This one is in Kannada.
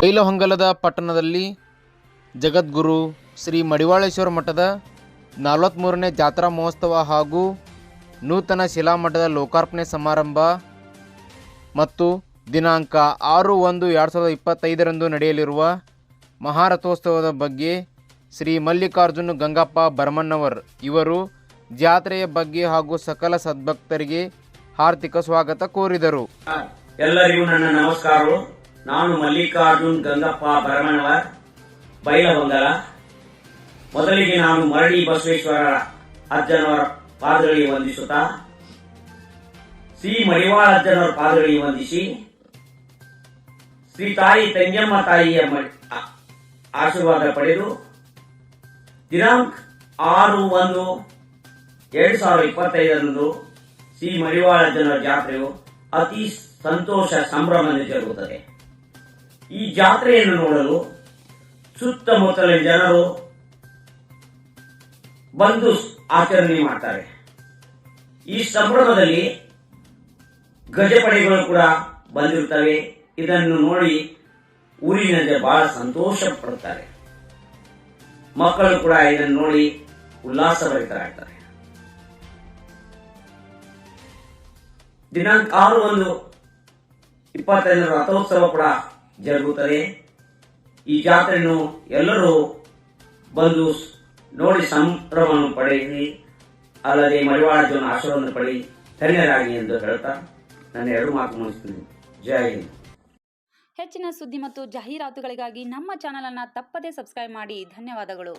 ಬೈಲಹೊಂಗಲದ ಪಟ್ಟಣದಲ್ಲಿ ಜಗದ್ಗುರು ಶ್ರೀ ಮಡಿವಾಳೇಶ್ವರ ಮಠದ ನಲವತ್ತ್ಮೂರನೇ ಜಾತ್ರಾ ಮಹೋತ್ಸವ ಹಾಗೂ ನೂತನ ಶಿಲಾಮಠದ ಲೋಕಾರ್ಪಣೆ ಸಮಾರಂಭ ಮತ್ತು ದಿನಾಂಕ ಆರು ಒಂದು ಎರಡು ಸಾವಿರದ ಇಪ್ಪತ್ತೈದರಂದು ನಡೆಯಲಿರುವ ಮಹಾರಥೋತ್ಸವದ ಬಗ್ಗೆ ಶ್ರೀ ಮಲ್ಲಿಕಾರ್ಜುನ ಗಂಗಪ್ಪ ಭರಮಣ್ಣವರ್ ಇವರು ಜಾತ್ರೆಯ ಬಗ್ಗೆ ಹಾಗೂ ಸಕಲ ಸದ್ಭಕ್ತರಿಗೆ ಹಾರ್ದಿಕ ಸ್ವಾಗತ ಕೋರಿದರು. ಎಲ್ಲರಿಗೂ ನನ್ನ ನಮಸ್ಕಾರಗಳು. ನಾನು ಮಲ್ಲಿಕಾರ್ಜುನ್ ಗಂಗಪ್ಪ ಭರಮಣವರ್ ಬೈಲಹೊಂಗಲ ಮೊದಲಿಗೆ ನಾನು ಮರಳಿ ಬಸವೇಶ್ವರ ಅಜ್ಜನವರ ಪಾದಗಳಿಗೆ ವಂದಿಸುತ್ತಾ, ಶ್ರೀ ಮಡಿವಾಳ ಅಜ್ಜನವರ ಪಾದಗಳಿಗೆ ವಂದಿಸಿ, ಶ್ರೀ ತಾಯಿ ತಂಗಮ್ಮ ತಾಯಿಯ ಆಶೀರ್ವಾದ ಪಡೆದು, ದಿನಾಂಕ ಆರು ಒಂದು ಎರಡು ಸಾವಿರದ ಇಪ್ಪತ್ತೈದರಂದು ಶ್ರೀ ಮಡಿವಾಳ ಜನರ ಜಾತ್ರೆಯು ಅತಿ ಸಂತೋಷ ಸಂಭ್ರಮದಲ್ಲಿ ಜರುಗುತ್ತದೆ. ಈ ಜಾತ್ರೆಯನ್ನು ನೋಡಲು ಸುತ್ತಮುತ್ತಲಿನ ಜನರು ಬಂದು ಆಚರಣೆ ಮಾಡ್ತಾರೆ. ಈ ಸಂಭ್ರಮದಲ್ಲಿ ಗಜಪಡೆಗಳು ಕೂಡ ಬಂದಿರುತ್ತವೆ. ಇದನ್ನು ನೋಡಿ ಊರಿನ ಜನ ಬಹಳ ಸಂತೋಷ ಪಡುತ್ತಾರೆ. ಮಕ್ಕಳು ಕೂಡ ಇದನ್ನು ನೋಡಿ ಉಲ್ಲಾಸಭರಿತರಾಗ್ತಾರೆ. ದಿನಾಂಕ ಆರು ಒಂದು ಇಪ್ಪತ್ತೈದರ ರಥೋತ್ಸವ ಕೂಡ ಜರುಗುತ್ತದೆ. ಈ ಜಾತ್ರೆಯನ್ನು ಎಲ್ಲರೂ ಬಂದು ನೋಡಿ ಸಂಭ್ರಮವನ್ನು ಪಡೆಯಿರಿ. ಅಲ್ಲದೆ ಮಡಿವಾಳಜನ ಆಶ್ರಮವನ್ನು ಪಡೆಯಿ ಧನ್ಯರಾಗಿ ಎಂದು ಹೇಳ್ತಾ ನನ್ನ ಎರಡು ಮಾತು ಮುಗಿಸ್ತೀನಿ. ಜೈ ಹಿಂದ್. ಹೆಚ್ಚಿನ ಸುದ್ದಿ ಮತ್ತು ಜಾಹೀರಾತುಗಳಿಗಾಗಿ ನಮ್ಮ ಚಾನಲನ್ನು ತಪ್ಪದೇ ಸಬ್ಸ್ಕ್ರೈಬ್ ಮಾಡಿ. ಧನ್ಯವಾದಗಳು.